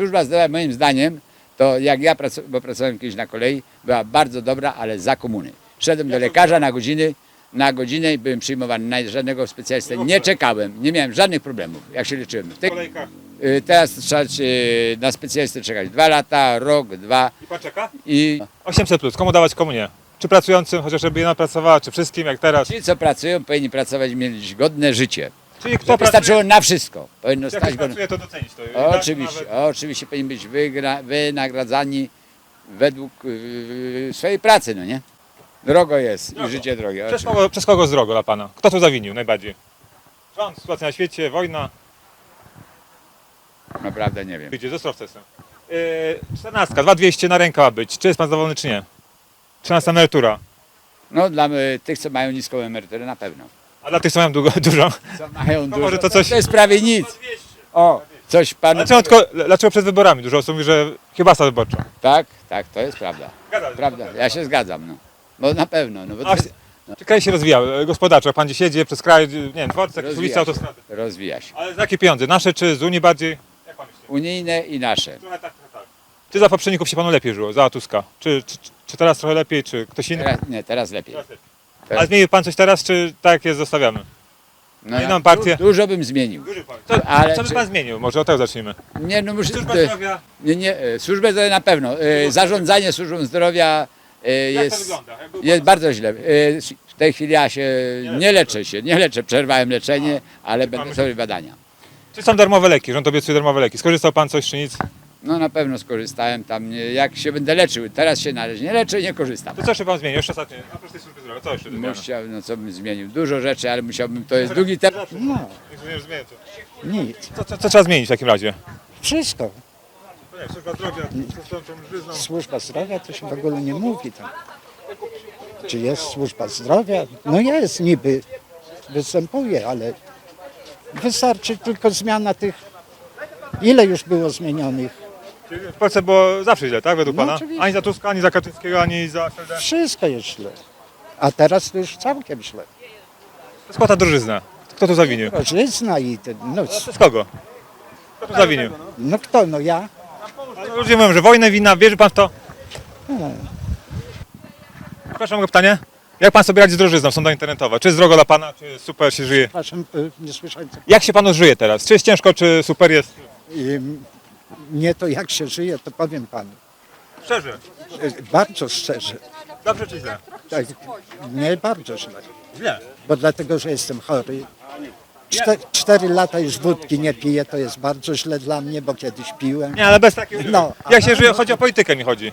Służba zdrowia moim zdaniem to jak ja pracu- bo pracowałem kiedyś na kolei, była bardzo dobra, ale za komuny. Szedłem do lekarza na godziny, na godzinę i byłem przyjmowany na żadnego specjalistę. Nie czekałem, nie miałem żadnych problemów, jak się leczyłem. W kolejkach. y, teraz trzeba y, na specjalistę czekać dwa lata, rok, dwa I pan czeka? i 800 plus, komu dawać, komu nie? Czy pracującym, chociaż żeby jedna pracowała, czy wszystkim, jak teraz? ci, co pracują, powinni pracować i mieć godne życie. Czyli kto To pracuje, na wszystko. Powinno jak stać pracuje, to docenić to. Tak, Oczywiście, nawet- oczywiście powinni być wygra, wynagradzani według yy, swojej pracy, no nie? Drogo jest Drogo. i życie drogie. Przez oczywiście. kogo, przez kogo dla pana? Kto tu zawinił najbardziej? Rząd, sytuacja na świecie, wojna. Naprawdę nie wiem. Wyjdzie, ze Ostrowca jestem. Yy, 14, 2200 na rękę ma być. Czy jest pan zadowolony, czy nie? 13 emerytura. No dla y, tych, co mają niską emeryturę na pewno. A dla tych, co mają długo, dużo. Co mają dużo, może to coś- to jest prawie nic. O, coś panu... Dlaczego, tylko, dlaczego przed wyborami dużo osób mówi, że kiełbasa wyborcza? Tak, tak, to jest prawda. Zgadza się. Prawda, ja się zgadzam, no. Bo na pewno, no bo to A, Czy kraj się rozwijał e, gospodarczo? Jak pan gdzieś jedzie przez kraj, nie wiem, dworce, jakieś Rozwija ulice, się. autostrady. rozwija się. Ale za jakie pieniądze? Nasze czy z Unii bardziej? Jak pan myśli? Unijne i nasze. Trochę tak, trochę tak. Czy za poprzedników się panu lepiej żyło, za Tuska? Czy, czy, czy teraz trochę lepiej, czy ktoś inny? Teraz, nie, teraz lepiej. Teraz lepiej. A zmienił pan coś teraz, czy tak jest zostawiamy? No, inną partię? Du, dużo bym zmienił. Co, Ale co by czy- pan zmienił? Może od tego zacznijmy. Nie, no muszę... Służba to- zdrowia, Nie, nie, e, służbę zdrowia na pewno. E, Zarządzanie służbą zdrowia e, jak to jest, wygląda? Jak był jest bardzo źle. E, W tej chwili ja się nie leczę się, nie leczę, przerwałem leczenie, ale będę sobie badania. Czy są darmowe leki? Rząd obiecuje darmowe leki. Skorzystał pan coś, czy nic? No na pewno skorzystałem tam, nie- jak się będę leczył. Teraz się należy nie leczę, nie korzystam. To co jeszcze pan zmienił? Jeszcze ostatnie. Oprócz tej służby zdrowia, co jeszcze? Musiał, no co bym zmienił? Dużo rzeczy, ale musiałbym, to jest długi temat. No, Nie zmienię to. nic. Co, co, co trzeba zmienić w takim razie? Wszystko. No nie, służba zdrowia, żyzną. Służba zdrowia to się w ogóle nie mówi tam. Czy jest służba zdrowia? No jest niby, występuje, ale wystarczy tylko zmiana tych, ile już było zmienionych. W Polsce było zawsze źle, tak? Według No pana? oczywiście. Ani za Tuska, ani za Kaczyńskiego, ani za SLD. Wszystko jest źle. A teraz to już całkiem źle. Skąd ta drożyzna? Kto tu zawinił? Drożyzna i ten, no, Przez kogo? Kto tu zawinił? no kto, no ja? No, ludzie mówią, że wojnę wina, wierzy pan w to? No, Proszę, mogę pytanie? Jak pan sobie radzi z drożyzną, sonda internetowa? Czy jest drogo dla pana, czy super się żyje? przepraszam, y, nie słyszałem. co- Jak się panu żyje teraz? Czy jest ciężko, czy super jest? I, Nie to jak się żyje, to powiem panu. Szczerze. Y, Bardzo szczerze. Dobrze czy źle? Tak, nie bardzo źle. Źle. bo dlatego, że jestem chory. Czte, cztery lata już wódki nie piję, to jest bardzo źle dla mnie, bo kiedyś piłem. Nie, ale bez takiego... No. Jak się żyje? Chodzi o politykę mi chodzi.